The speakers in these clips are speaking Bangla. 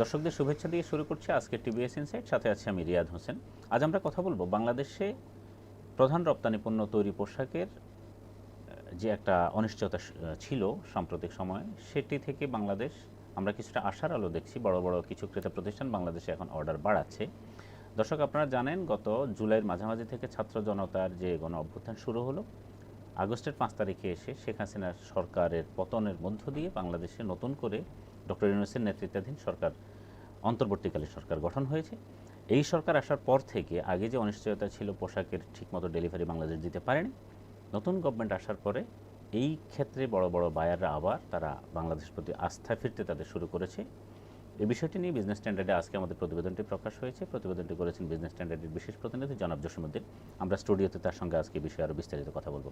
দর্শকদের শুভেচ্ছা দিয়ে শুরু করছি আজকে টিভিএস ইনসাইট সাথে আছি আমি রিয়াদ হোসেন। আজ আমরা কথা বলব বাংলাদেশে প্রধান রপ্তানি পণ্য তৈরি পোশাকের যে একটা অনিশ্চয়তা ছিল সাম্প্রতিক সময়ে, সেটি থেকে বাংলাদেশ, আমরা কিছুটা আশার আলো দেখছি। বড় বড় কিছু ক্রেতা প্রতিষ্ঠান বাংলাদেশে এখন অর্ডার বাড়াচ্ছে। দর্শক, আপনারা জানেন, গত জুলাইয়ের মাঝামাঝি থেকে ছাত্র জনতার যে গণ অভ্যুত্থান শুরু হলো, আগস্টের পাঁচ তারিখে এসে শেখ হাসিনার সরকারের পতনের মধ্য দিয়ে বাংলাদেশে নতুন করে ডক্টর ইউনুসের নেতৃত্বাধীন সরকার, অন্তর্বর্তীকালে সরকার গঠন হয়েছে। এই সরকার আসার পর থেকে আগে যে অনিশ্চয়তা ছিল পোশাকের ঠিকমতো ডেলিভারি বাংলাদেশ দিতে পারেনি, নতুন গভর্নমেন্ট আসার পরে এই ক্ষেত্রে বড় বড় বায়াররা আবার তারা বাংলাদেশ প্রতি আস্থা ফিরতে তাদের শুরু করেছে। এই বিষয়টি নিয়ে বিজনেস স্ট্যান্ডার্ডে আজকে আমাদের প্রতিবেদনটি প্রকাশ হয়েছে। প্রতিবেদনটি করেছেন বিজনেস স্ট্যান্ডার্ডের বিশেষ প্রতিনিধি জনাব জসিমুদ্দিন আমরা স্টুডিওতে তার সঙ্গে আজকে বিষয়ে আরও বিস্তারিত কথা বলব।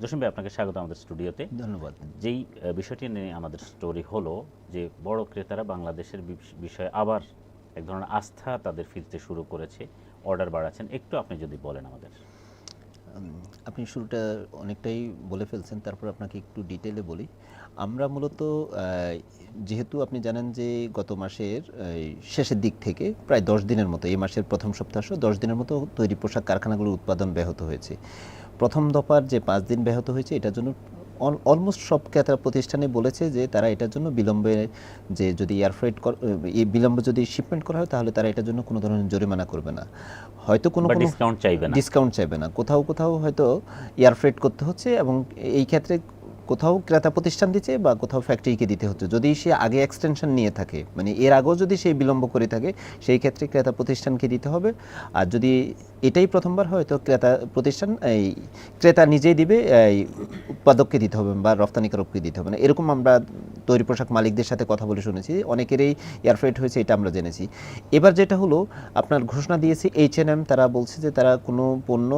জসিম ভাই আপনাকে স্বাগত আমাদের স্টুডিওতে। ধন্যবাদ। যেই বিষয়টি নিয়ে আমাদের স্টোরি হলো যে বড় ক্রেতারা বাংলাদেশের বিষয়ে আবার এক ধরনের আস্থা তাদের ফিরতে শুরু করেছে অর্ডার বাড়াচ্ছেন। একটু আপনি যদি বলেন আমাদের। আপনি শুরুটা অনেকটাই বলে ফেলছেন, তারপর আপনাকে একটু ডিটেলে বলি। আমরা মূলত যেহেতু আপনি জানেন যে গত মাসের শেষের দিক থেকে প্রায় দশ দিনের মতো, এই মাসের প্রথম সপ্তাহ দশ দিনের মতো তৈরি পোশাক কারখানাগুলোর উৎপাদন ব্যাহত হয়েছে। প্রথম দফার যে পাঁচ দিন ব্যাহত হয়েছে, এটার জন্য অলমোস্ট সব ক্রেতা প্রতিষ্ঠানে বলেছে যে তারা এটার জন্য বিলম্বে যে যদি এয়ারফ্রেট এই বিলম্বে যদি শিপমেন্ট করা হয় তাহলে তারা এটার জন্য কোনো ধরনের জরিমানা করবে না। হয়তো কোনো ডিসকাউন্ট চাইবে না। ডিসকাউন্ট চাইবে না। কোথাও কোথাও হয়তো এয়ার ফ্রেট করতে হচ্ছে এবং এই ক্ষেত্রে কোথাও ক্রেতা প্রতিষ্ঠান দিচ্ছে বা কোথাও ফ্যাক্টরিকে দিতে হচ্ছে। যদি সে আগে এক্সটেনশন নিয়ে থাকে মানে এর আগেও যদি সে বিলম্ব করে থাকে সেই ক্ষেত্রে ক্রেতা প্রতিষ্ঠানকে দিতে হবে। আর যদি এটাই প্রথমবার হয়তো ক্রেতা প্রতিষ্ঠান এই ক্রেতা নিজেই দিবে, এই উৎপাদককে দিতে হবে বা রপ্তানিকারককে দিতে হবে না। এরকম আমরা তৈরি পোশাক মালিকদের সাথে কথা বলে শুনেছি, অনেকেরই এয়ারফ্রেট হয়েছে এটা আমরা জেনেছি। এবার যেটা হলো, আপনার ঘোষণা দিয়েছে এইচ এন এম তারা বলছে যে তারা কোনো পণ্য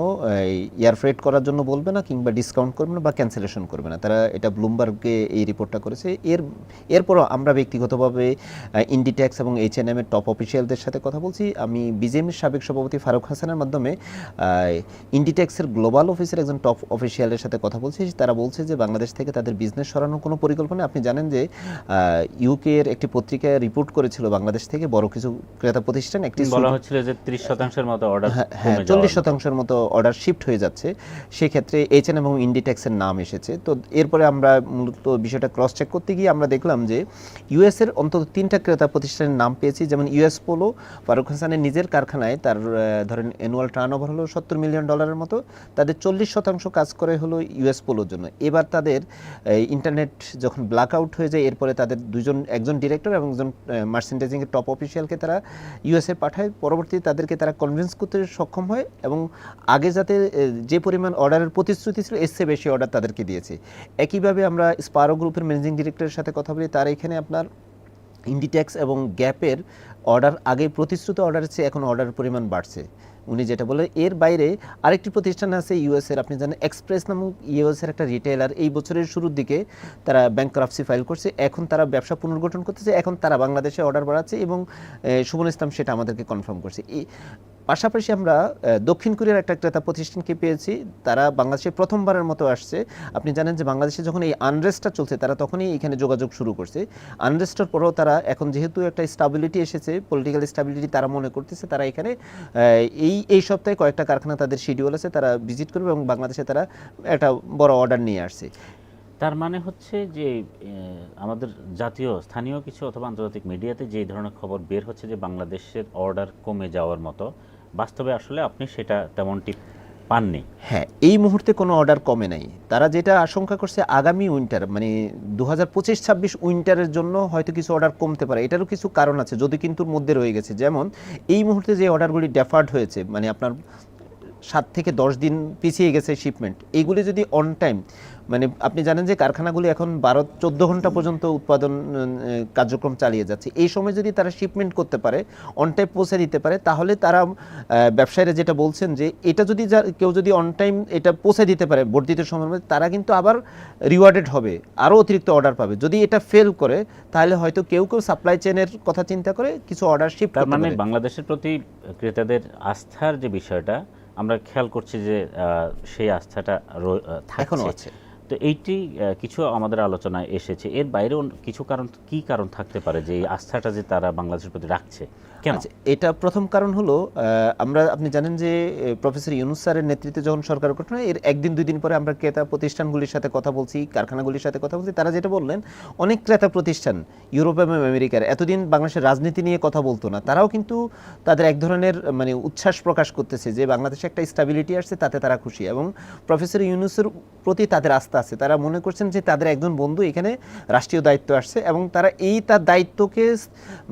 এয়ারফ্রেট করার জন্য বলবে না কিংবা ডিসকাউন্ট করবে না বা ক্যান্সেলেশন করবে না। তারা এটা ব্লুমবার্গে এই রিপোর্টটা করেছে। এর, এরপরও আমরা ব্যক্তিগতভাবে ইন্ডিট্যাক্স এবং এইচ এন এম এর টপ অফিসিয়ালদের সাথে কথা বলছি। আমি বিজেএমের সাবেক সভাপতি ফারুক হাসানের মাধ্যমে ইন্ডিট্যাক্সের গ্লোবাল অফিসের একজন টপ অফিসিয়ালের সাথে কথা বলছি। তারা বলছে যে বাংলাদেশ থেকে তাদের বিজনেস সরানোর কোনো পরিকল্পনা আপনি জানেন যে ইউকে এর একটি পত্রিকায় রিপোর্ট করেছিল বাংলাদেশ থেকে বড় কিছু ক্রেতা প্রতিষ্ঠান একটি বলা হচ্ছিল যে ত্রিশ শতাংশের মতো অর্ডার হ্যাঁ চল্লিশ শতাংশের মতো অর্ডার শিফট হয়ে যাচ্ছে। সেক্ষেত্রে এইচএন এবং ইন্ডিটেক্সের নাম এসেছে। তো এরপরে আমরা মূলত বিষয়টা ক্রস চেক করতে গিয়ে আমরা দেখলাম যে ইউএস এর অন্তত তিনটা ক্রেতা প্রতিষ্ঠানের নাম পেয়েছি। যেমন ইউএস পোলো ফারুক হাসানের নিজের কারখানায় তার ধরেন অ্যানুয়াল টার্ন ওভার হলো সত্তর মিলিয়ন ডলারের মতো। তাদের চল্লিশ শতাংশ কাজ করে হলো ইউএস পোলোর জন্য। এবার তাদের ইন্টারনেট যখন ব্ল্যাক আউট হয়ে যায়, এরপরে তাদের দুজন, একজন ডিরেক্টর এবং একজন মার্চেন্ডাইজিংয়ের টপ অফিসিয়ালকে তারা ইউএসএ পাঠায়। পরবর্তী তাদেরকে তারা কনভিন্স করতে সক্ষম হয় এবং আগে যাতে যে পরিমাণ অর্ডারের প্রতিশ্রুতি ছিল, এর চেয়ে বেশি অর্ডার তাদেরকে দিয়েছে। একইভাবে আমরা স্পারো গ্রুপের ম্যানেজিং ডিরেক্টরের সাথে কথা বলি, তার এখানে আপনার ইন্ডিট্যাক্স এবং গ্যাপের অর্ডার আগে প্রতিশ্রুত অর্ডারের চেয়ে এখন অর্ডারের পরিমাণ বাড়ছে। উনি যেটা বলে, এর বাইরে আরেকটি প্রতিষ্ঠান আছে ইউএস এর আপনি জানেন এক্সপ্রেস নামক ইউএস এর একটা রিটেলার এই বছরের শুরুর দিকে তারা ব্যাংক্রাফসি ফাইল করছে, এখন তারা ব্যবসা পুনর্গঠন করতেছে, এখন তারা বাংলাদেশে অর্ডার বাড়াচ্ছে এবং সুমন ইসলাম সেটা আমাদেরকে কনফার্ম করছে। পাশাপাশি আমরা দক্ষিণ কোরিয়ার একটা ক্রেতা প্রতিষ্ঠানকে পেয়েছি। তারা বাংলাদেশে প্রথমবারের মতো আসছে। আপনি জানেন যে বাংলাদেশে যখন এই আনরেস্টটা চলছে, তারা তখনই এখানে যোগাযোগ শুরু করছে। আনরেস্টের পরেও তারা এখন যেহেতু একটা স্টাবিলিটি এসেছে পলিটিক্যাল স্টাবিলিটি তারা মনে করতেছে, তারা এখানে এই এই সপ্তাহে কয়েকটা কারখানা তাদের শিডিউল আছে, তারা ভিজিট করবে এবং বাংলাদেশে তারা একটা বড় অর্ডার নিয়ে আসছে। তার মানে হচ্ছে যে আমাদের জাতীয়, স্থানীয় কিছু অথবা আন্তর্জাতিক মিডিয়াতে যে ধরনের খবর বের হচ্ছে যে বাংলাদেশের অর্ডার কমে যাওয়ার মতো বাস্তবে আসলে আপনি সেটা তেমনটি পাননি। হ্যাঁ এই মুহূর্তে কোনো অর্ডার কমে নাই। তারা যেটা আশঙ্কা করছে, আগামী উইন্টার মানে দু হাজার পঁচিশ ছাব্বিশ উইন্টারের জন্য হয়তো কিছু অর্ডার কমতে পারে। এটারও কিছু কারণ আছে, যদি কিন্তু মধ্যে রয়ে গেছে। যেমন, এই মুহূর্তে যে অর্ডারগুলি ডেফার্ড হয়েছে মানে আপনার সাত থেকে দশ দিন পিছিয়ে গেছে শিপমেন্ট এইগুলি যদি অন টাইম মানে আপনি জানেন যে কারখানাগুলি এখন বারো চোদ্দ ঘণ্টা পর্যন্ত উৎপাদন কার্যক্রম চালিয়ে যাচ্ছে। এই সময় যদি তারা শিপমেন্ট করতে পারে অন টাইম পৌঁছে দিতে পারে তাহলে তারা ব্যবসায়ীরা যেটা বলছেন যে এটা যদি কেউ যদি অন টাইম এটা পৌঁছে দিতে পারে বর্ধিত সময়ের মধ্যে তারা কিন্তু আবার রিওয়ার্ডেড হবে আরও অতিরিক্ত অর্ডার পাবে। যদি এটা ফেল করে তাহলে হয়তো কেউ কেউ সাপ্লাই চেনের কথা চিন্তা করে কিছু অর্ডার শিফট মানে বাংলাদেশের প্রতি ক্রেতাদের আস্থার যে বিষয়টা আমরা খেয়াল করছি যে সেই আস্থাটা। এখনও আছে তো এইটি কিছু আমাদের আলোচনায় এসেছে। এর বাইরেও কিছু কারণ কি কারণ থাকতে পারে যে এই আস্থাটা যে তারা বাংলাদেশের প্রতি রাখছে? কেন? আচ্ছা, এটা প্রথম কারণ হলো আমরা আপনি জানেন যে প্রফেসর ইউনুস স্যারের নেতৃত্বে যখন সরকার গঠন এর একদিন দুই দিন পরে আমরা ক্রেতা প্রতিষ্ঠানগুলির সাথে কথা বলছি কারখানাগুলির সাথে কথা বলছি। তারা যেটা বললেন অনেক ক্রেতা প্রতিষ্ঠান ইউরোপ এবং আমেরিকার এতদিন বাংলাদেশের রাজনীতি নিয়ে কথা বলতো না। তারাও কিন্তু তাদের এক ধরনের মানে উচ্ছ্বাস প্রকাশ করতেছে যে বাংলাদেশে একটা স্টাবিলিটি আসছে তাতে তারা খুশি। এবং প্রফেসর ইউনুসের প্রতি তাদের আস্থা আছে। তারা মনে করছেন যে তাদের একজন বন্ধু এখানে রাষ্ট্রীয় দায়িত্ব আসছে এবং তারা এই তার দায়িত্বকে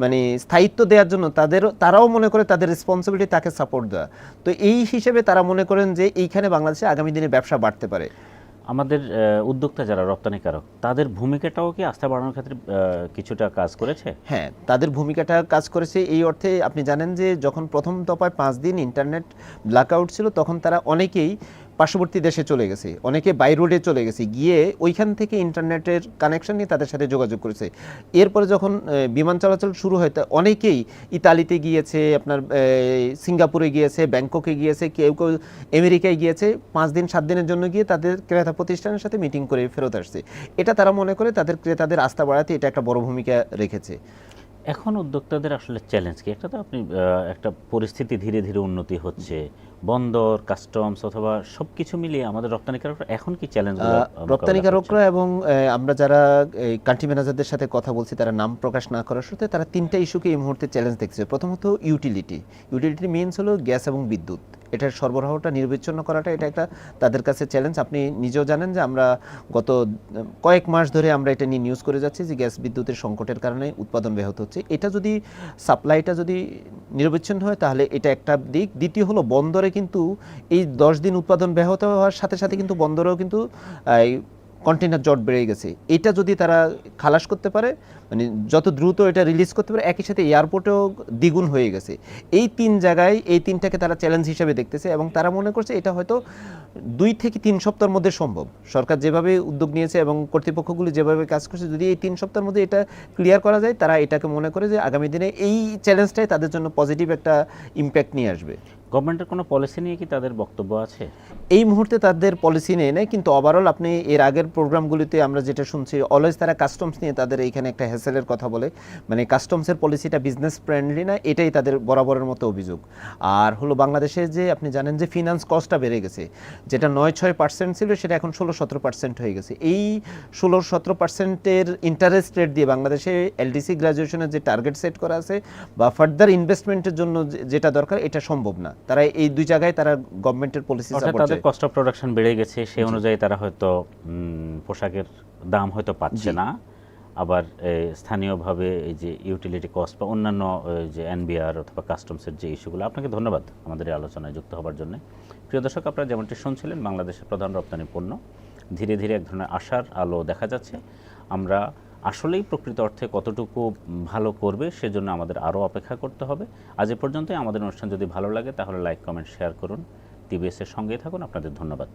মানে স্থায়িত্ব দেওয়ার জন্য তাদের তারাও মনে করে তাদের রেসপন্সিবিলিটি তাকে সাপোর্ট দেওয়া। তো এই হিসেবে তারা মনে করেন যে এইখানে বাংলাদেশে আগামী দিনে ব্যবসা বাড়তে পারে। আমাদের উদ্যোক্তা যারা রপ্তানিকারক তাদের ভূমিকাটাও কি আস্থা বাড়ানোর ক্ষেত্রে কিছুটা কাজ করেছে? হ্যাঁ তাদের ভূমিকাটা কাজ করেছে এই অর্থে আপনি জানেন যে যখন প্রথম দফায় পাঁচ দিন ইন্টারনেট ব্ল্যাকআউট ছিল তখন তারা অনেকেই পার্শ্ববর্তী দেশে চলে গেছে। অনেকে বাই রোডে চলে গেছে। গিয়ে ওইখান থেকে ইন্টারনেটের কানেকশন নিয়ে তাদের সাথে যোগাযোগ করেছে। এরপরে যখন বিমান চলাচল শুরু হয়, তা অনেকেই ইতালিতে গিয়েছে, আপনার সিঙ্গাপুরে গিয়েছে, ব্যাংককে গিয়েছে, কেউ কেউ আমেরিকায় গিয়েছে। পাঁচ দিন, সাত দিনের জন্য গিয়ে তাদের ক্রেতা প্রতিষ্ঠানের সাথে মিটিং করে ফেরত আসছে। এটা তারা মনে করে তাদের ক্রেতাদের আস্থা বাড়াতে এটা একটা বড় ভূমিকা রেখেছে। এখন উদ্যোক্তাদের আসলে চ্যালেঞ্জ কি? একটা তো আপনি একটা পরিস্থিতি ধীরে ধীরে উন্নতি হচ্ছে। বন্দর কাস্টমস অথবা সবকিছু মিলিয়ে আমাদের রপ্তানিকারকরা এখন কি চ্যালেঞ্জ রপ্তানিকারকরা এবং আমরা যারা এই কান্ট্রি ম্যানেজারদের সাথে কথা বলছি তারা নাম প্রকাশ না করার সাথে তারা তিনটা ইস্যুকে এই মুহূর্তে চ্যালেঞ্জ দেখছে প্রথমত ইউটিলিটি ইউটিলিটি মিনস হলো গ্যাস এবং বিদ্যুৎ। এটার সরবরাহটা নির্বিচ্ছিন্ন করাটা এটা একটা তাদের কাছে চ্যালেঞ্জ আপনি নিজেও জানেন যে আমরা গত কয়েক মাস ধরে আমরা এটা নিয়ে নিউজ করে যাচ্ছি যে গ্যাস বিদ্যুতের সংকটের কারণে উৎপাদন ব্যাহত হচ্ছে। এটা যদি সাপ্লাইটা যদি নিরবিচ্ছিন্ন হয় তাহলে এটা একটা দিক। দ্বিতীয় হলো বন্দরে কিন্তু এই দশ দিন উৎপাদন ব্যাহত হওয়ার সাথে সাথে কিন্তু বন্দরেও কিন্তু কন্টেনার জট বেড়ে গেছে। এটা যদি তারা খালাস করতে পারে মানে যত দ্রুত এটা রিলিজ করতে পারে, একই সাথে এয়ারপোর্টেও দ্বিগুণ হয়ে গেছে। এই তিন জায়গায়, এই তিনটাকে তারা চ্যালেঞ্জ হিসেবে দেখতেছে এবং তারা মনে করছে এটা হয়তো দুই থেকে তিন সপ্তাহের মধ্যে সম্ভব। সরকার যেভাবে উদ্যোগ নিয়েছে এবং কর্তৃপক্ষগুলি যেভাবে কাজ করছে, যদি এই তিন সপ্তাহের মধ্যে এটা ক্লিয়ার করা যায়, তারা এটাকে মনে করে যে আগামী দিনে এই চ্যালেঞ্জটাই তাদের জন্য পজিটিভ একটা ইম্প্যাক্ট নিয়ে আসবে। গভর্নমেন্টের কোনো পলিসি নিয়ে কি তাদের বক্তব্য আছে? এই মুহূর্তে তাদের পলিসি নেই নেই, কিন্তু ওভারঅল আপনি এর আগের প্রোগ্রামগুলিতে আমরা যেটা শুনছি অলওয়েজ তারা কাস্টমস নিয়ে তাদের এইখানে একটা হ্যাসেলের কথা বলে। মানে কাস্টমসের পলিসিটা বিজনেস ফ্রেন্ডলি না, এটাই তাদের বরাবরের মতো অভিযোগ। আর হলো বাংলাদেশে যে আপনি জানেন যে ফিনান্স কস্টটা বেড়ে গেছে, যেটা নয় ছয় পার্সেন্ট ছিল, সেটা এখন ষোলো সতেরো পার্সেন্ট হয়ে গেছে। এই ষোলো সতেরো পার্সেন্টের ইন্টারেস্ট রেট দিয়ে বাংলাদেশে এলডিসি গ্রাজুয়েশনের যে টার্গেট সেট করা আছে, বা ফার্দার ইনভেস্টমেন্টের জন্য যেটা দরকার, এটা সম্ভব না। তারা এই দুই জায়গায় তারা গভর্নমেন্টের পলিসি অর্থাৎ তাদের কস্ট অফ প্রোডাকশন বেড়ে গেছে সেই অনুযায়ী তারা হয়তো পোশাকের দাম হয়তো পাচ্ছে না। আবার স্থানীয়ভাবে এই যে ইউটিলিটি কস্ট বা অন্যান্য যে এনবিআর অথবা কাস্টমসের যে ইস্যুগুলো আপনাকে ধন্যবাদ আমাদের এই আলোচনায় যুক্ত হবার জন্য। প্রিয় দর্শক আপনারা যেমনটি শুনছিলেন বাংলাদেশের প্রধান রপ্তানি পণ্য। ধীরে ধীরে এক ধরনের আশার আলো দেখা যাচ্ছে। আমরা আসলেই প্রকৃত অর্থে কতটুকু ভালো করবে সেজন্য আমাদের আরও অপেক্ষা করতে হবে। আজ এ পর্যন্তই। আমাদের অনুষ্ঠান যদি ভালো লাগে তাহলে লাইক, কমেন্ট, শেয়ার করুন। টিভিএসের সঙ্গেই থাকুন। আপনাদের ধন্যবাদ।